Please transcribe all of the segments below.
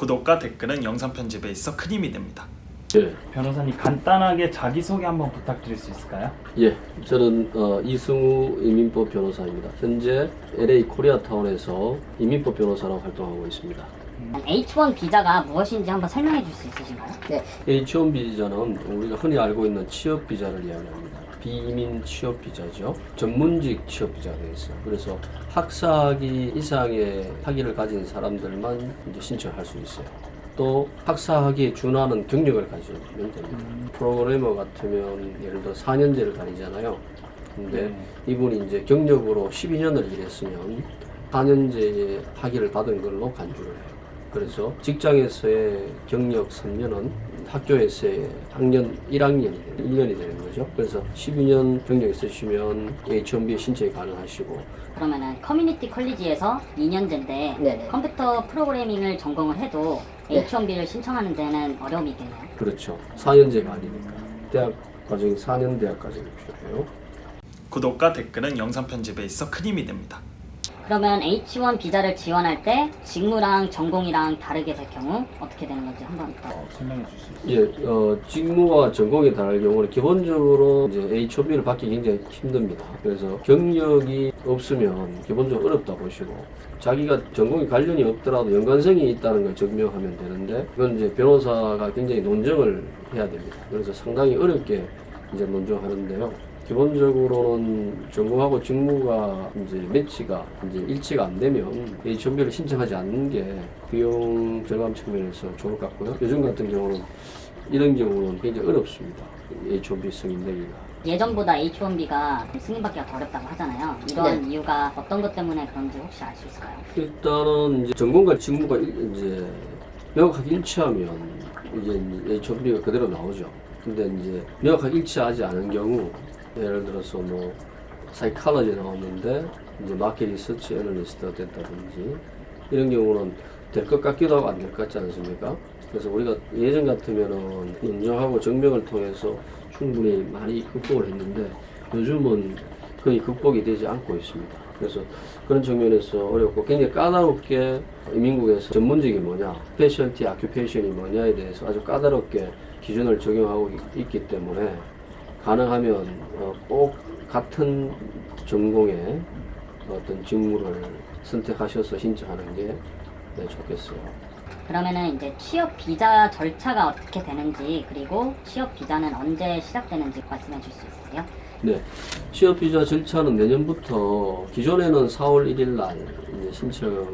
구독과 댓글은 영상 편집에 있어 큰 힘이 됩니다. 예, 변호사님 간단하게 자기소개 한번 부탁드릴 수 있을까요? 예. 저는 어, 이승우 이민법 변호사입니다. 현재 LA 코리아타운에서 이민법 변호사로 활동하고 있습니다. H1 비자가 무엇인지 한번 설명해 줄 수 있으신가요? 네, H1 비자는 우리가 흔히 알고 있는 취업 비자를 이야기합니다. 비이민 취업 비자죠. 전문직 취업 비자가 되어 있어요. 그래서 학사학위 이상의 학위를 가진 사람들만 이제 신청할 수 있어요. 또 학사학위에 준하는 경력을 가지면 됩니다. 프로그래머 같으면 예를 들어 4년제를 다니잖아요. 근데 이분이 이제 경력으로 12년을 일했으면 4년제의 학위를 받은 걸로 간주를 해요. 그래서 직장에서의 경력 3년은 학교에서의 학년 1학년이 되는 1년이 되는 거죠. 그래서 12년 경력 있으시면 H1B 신청이 가능하시고 그러면은 커뮤니티 컬리지에서 2년제인데 네네. 컴퓨터 프로그래밍을 전공을 해도 네. H1B를 신청하는 데는 어려움이 있겠네요. 그렇죠. 4년제가 아니니까 대학 과정이 4년 대학 과정이 필요해요. 구독과 댓글은 영상 편집에 있어 큰 힘이 됩니다. 그러면 H1 비자를 지원할 때 직무랑 전공이랑 다르게 될 경우 어떻게 되는 건지 한번 더 어, 설명해 주실 수? 예, 어, 직무와 전공이 다를 경우는 기본적으로 이제 H1B를 받기 굉장히 힘듭니다. 그래서 경력이 없으면 기본적으로 어렵다 보시고 자기가 전공이 관련이 없더라도 연관성이 있다는 걸 증명하면 되는데 그건 이제 변호사가 굉장히 논증을 해야 됩니다. 그래서 상당히 어렵게 이제 논증하는데요. 기본적으로는 전공하고 직무가 이제 매치가 이제 일치가 안 되면 H1B를 신청하지 않는 게 비용 절감 측면에서 좋을 것 같고요. 요즘 같은 경우는 이런 경우는 굉장히 어렵습니다. H1B 승인 내기가. 예전보다 H1B가 승인받기가 더 어렵다고 하잖아요. 이런 이유가 어떤 것 때문에 그런지 혹시 알 수 있을까요? 일단은 이제 전공과 직무가 일- 이제 명확하게 일치하면 이제 H1B가 그대로 나오죠. 근데 이제 명확하게 일치하지 않은 경우 예를 들어서 뭐 사이칼러지 나왔는데 이제 마켓 리서치 애널리스트가 됐다든지 이런 경우는 될 것 같기도 하고 안 될 것 같지 않습니까? 그래서 우리가 예전 같으면은 논정하고 증명을 통해서 충분히 많이 극복을 했는데 요즘은 거의 극복이 되지 않고 있습니다. 그래서 그런 측면에서 어렵고 굉장히 까다롭게 이민국에서 전문직이 뭐냐, 스페셜티 아큐페이션이 뭐냐에 대해서 아주 까다롭게 기준을 적용하고 있- 있기 때문에 가능하면 어, 꼭 같은 전공의 어떤 직무를 선택하셔서 신청하는 게 네, 좋겠어요. 그러면은 이제 취업 비자 절차가 어떻게 되는지 그리고 취업 비자는 언제 시작되는지 말씀해 줄 수 있으세요? 네. 취업 비자 절차는 내년부터 기존에는 4월 1일 날 이제 신청을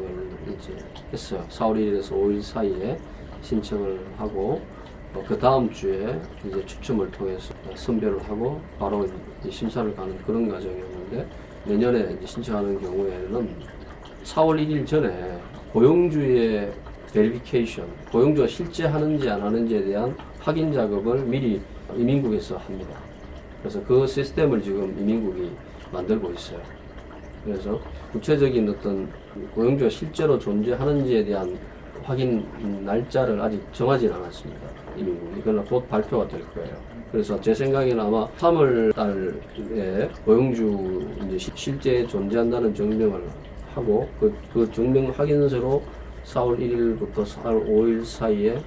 이제 했어요. 4월 1일에서 5일 사이에 신청을 하고 어, 그 다음 주에 이제 추첨을 통해서 선별을 하고 바로 심사를 가는 그런 과정이었는데 내년에 이제 신청하는 경우에는 4월 1일 전에 고용주의 베리피케이션, 고용주가 실제 하는지 안 하는지에 대한 확인 작업을 미리 이민국에서 합니다. 그래서 그 시스템을 지금 이민국이 만들고 있어요. 그래서 구체적인 어떤 고용주가 실제로 존재하는지에 대한 확인 날짜를 아직 정하진 않았습니다. 이거는 곧 발표가 될 거예요. 그래서 제 생각에는 아마 3월 달에 고용주 이제 시- 실제 존재한다는 증명을 하고 그, 그 증명 확인서로 4월 1일부터 4월 5일 사이에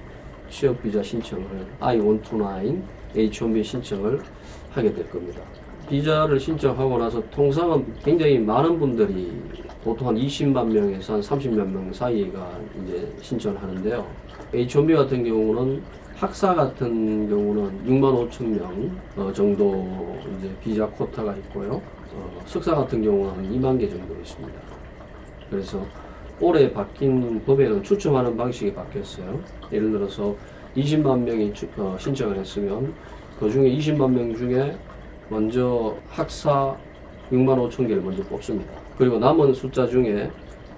취업 비자 신청을 I-129 H-1B 신청을 하게 될 겁니다. 비자를 신청하고 나서 통상은 굉장히 많은 분들이 보통 한 20만 명에서 한 30만 명 사이가 이제 신청을 하는데요. H-1B 같은 경우는 학사 같은 경우는 6만 5천 명 어, 정도 이제 비자 코타가 있고요. 어, 석사 같은 경우는 한 2만 개 정도 있습니다. 그래서 올해 바뀐 법에는 추첨하는 방식이 바뀌었어요. 예를 들어서 20만 명이 추- 어, 신청을 했으면 그 중에 20만 명 중에 먼저 학사 6만 5천 개를 먼저 뽑습니다. 그리고 남은 숫자 중에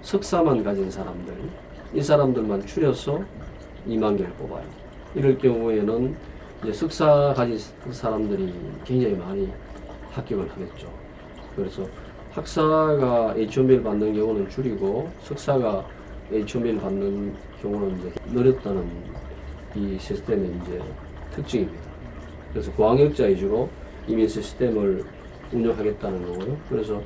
석사만 가진 사람들, 이 사람들만 추려서 2만 개를 뽑아요. 이럴 경우에는 이제 석사 가진 사람들이 굉장히 많이 합격을 하겠죠. 그래서 학사가 H1B를 받는 경우는 줄이고 석사가 H1B를 받는 경우는 이제 늘었다는 이 시스템의 이제 특징입니다. 그래서 고학력자 위주로 이민 시스템을 운영하겠다는 거고요. 그래서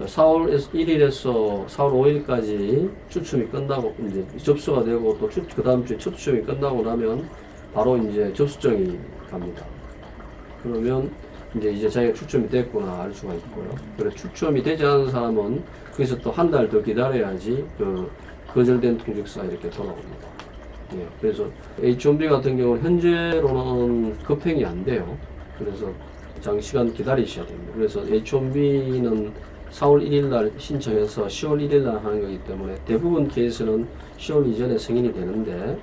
4월 1일에서 4월 5일까지 추첨이 끝나고 이제 접수가 되고 또 그 다음 주에 첫 추첨이 끝나고 나면 바로 이제 접수증이 갑니다. 그러면 이제 이제 자기가 추첨이 됐구나 알 수가 있고요. 그래 추첨이 되지 않은 사람은 거기서 또 한 달 더 기다려야지 그 거절된 통직사 이렇게 돌아옵니다. 예, 그래서 H1B 같은 경우는 현재로는 급행이 안 돼요. 그래서 장시간 기다리셔야 됩니다. 그래서 H1B는 4월 1일 날 신청해서 10월 1일 날 하는 거기 때문에 대부분 케이스는 10월 이전에 승인이 되는데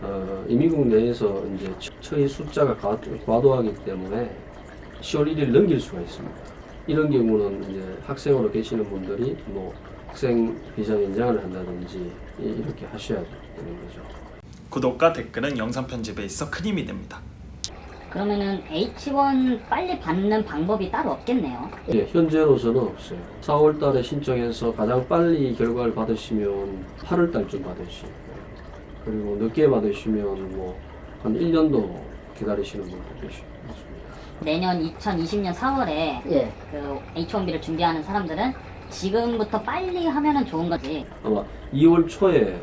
어, 이민국 내에서 이제 처- 처리 숫자가 과, 과도하기 때문에 10월 1일 넘길 수가 있습니다. 이런 경우는 이제 학생으로 계시는 분들이 뭐 학생 비자 연장을 한다든지 이- 이렇게 하셔야 되는 거죠. 구독과 댓글은 영상 편집에 있어 큰 힘이 됩니다. 그러면은 H1 빨리 받는 방법이 따로 없겠네요. 예, 현재로서는 없어요. 4월 달에 신청해서 가장 빨리 결과를 받으시면 8월 달쯤 받으시고 그리고 늦게 받으시면 뭐 한 1년도 기다리시는 분도 계시고. 내년 2020년 4월에 예. 그 H1B를 준비하는 사람들은 지금부터 빨리 하면은 좋은 거지. 아마 2월 초에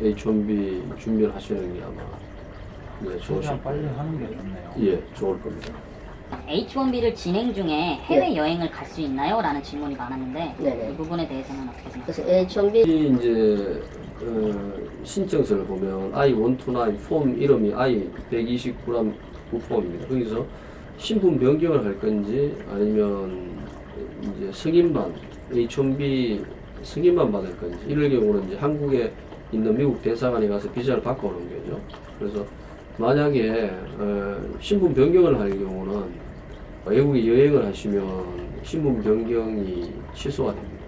예, H1B 준비를 하시는 게 아마 네, 좋으실 최대한 빨리 거예요. 하는 게 좋네요. 예, 좋을 겁니다. H1B를 진행 중에 해외 여행을 갈 수 있나요? 라는 질문이 많았는데 네네. 이 부분에 대해서는 어떻게 생각하세요? 그래서 H1B 이 이제 어, 신청서를 보면 I129 폼 이름이 I129란 구폼입니다. 거기서 신분 변경을 할 건지 아니면 이제 승인만 H1B 승인만 받을 건지 이럴 경우는 이제 한국에 있는 미국 대사관에 가서 비자를 받고 오는 거죠. 그래서 만약에 어, 신분 변경을 할 경우는 외국에 여행을 하시면 신분 변경이 취소가 됩니다.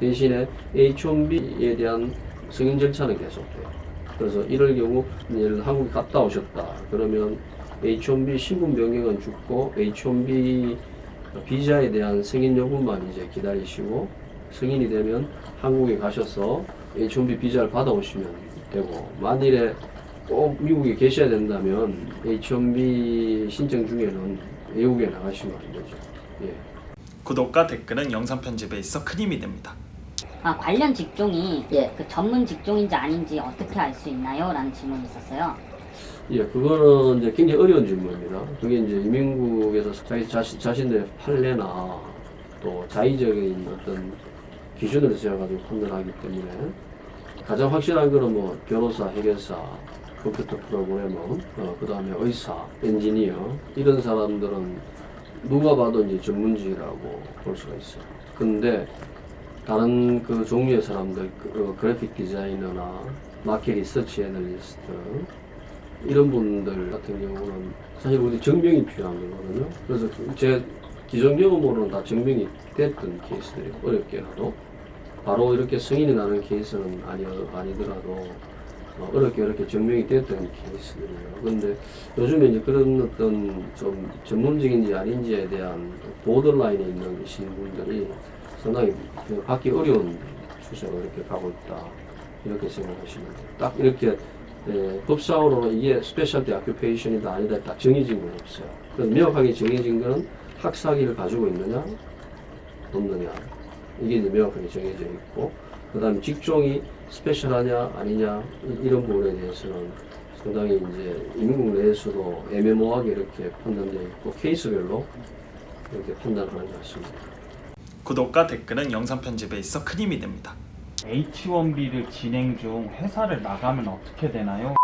대신에 H1B에 대한 승인 절차는 계속돼요. 그래서 이럴 경우 예를 한국에 갔다 오셨다. 그러면 H1B 신분 변경은 죽고 H1B 비자에 대한 승인 여부만 이제 기다리시고 승인이 되면 한국에 가셔서 H1B 비자를 받아오시면 되고 만일에 꼭 미국에 계셔야 된다면 H1B 신청 중에는 외국에 나가시면 안 되죠. 예. 구독과 댓글은 영상 편집에 있어 큰 힘이 됩니다. 아 관련 직종이 예. 그 전문 직종인지 아닌지 어떻게 알 수 있나요? 라는 질문이 있었어요. 예, 그거는 이제 굉장히 어려운 질문입니다. 그게 이제 이민국에서 자기 자신, 자신들의 판례나 또 자의적인 어떤 기준을 세워가지고 판단하기 때문에 가장 확실한 거는 뭐 변호사, 해결사, 컴퓨터 프로그래머, 어, 그 다음에 의사, 엔지니어 이런 사람들은 누가 봐도 이제 전문직이라고 볼 수가 있어요. 근데 다른 그 종류의 사람들, 그, 어, 그래픽 디자이너나 마켓 리서치 애널리스트 이런 분들 같은 경우는 사실 우리 증명이 필요한 거거든요. 그래서 제 기존 경험으로는 다 증명이 됐던 케이스들이 어렵게라도 바로 이렇게 승인이 나는 케이스는 아니, 아니더라도 어, 어렵게 어렵게 증명이 됐던 케이스들이에요. 근데 요즘에 이제 그런 어떤 좀 전문직인지 아닌지에 대한 보더라인에 있는 계신 분들이 상당히 그 받기 어려운 추세로 이렇게 가고 있다. 이렇게 생각하시면 돼요. 딱 이렇게 예, 법상으로는 이게 스페셜티 아큐페이션이다 아니다 딱 정해진 건 없어요. 그래서 명확하게 정해진 거는 학사기를 가지고 있느냐 없느냐 이게 이제 명확하게 정해져 있고 그 다음에 직종이 스페셜하냐 아니냐 이- 이런 부분에 대해서는 상당히 이제 인국 내에서도 애매모호하게 이렇게 판단되어 있고 케이스별로 이렇게 판단하는 것 같습니다. 구독과 댓글은 영상 편집에 있어 큰 힘이 됩니다. H1B를 진행 중 회사를 나가면 어떻게 되나요?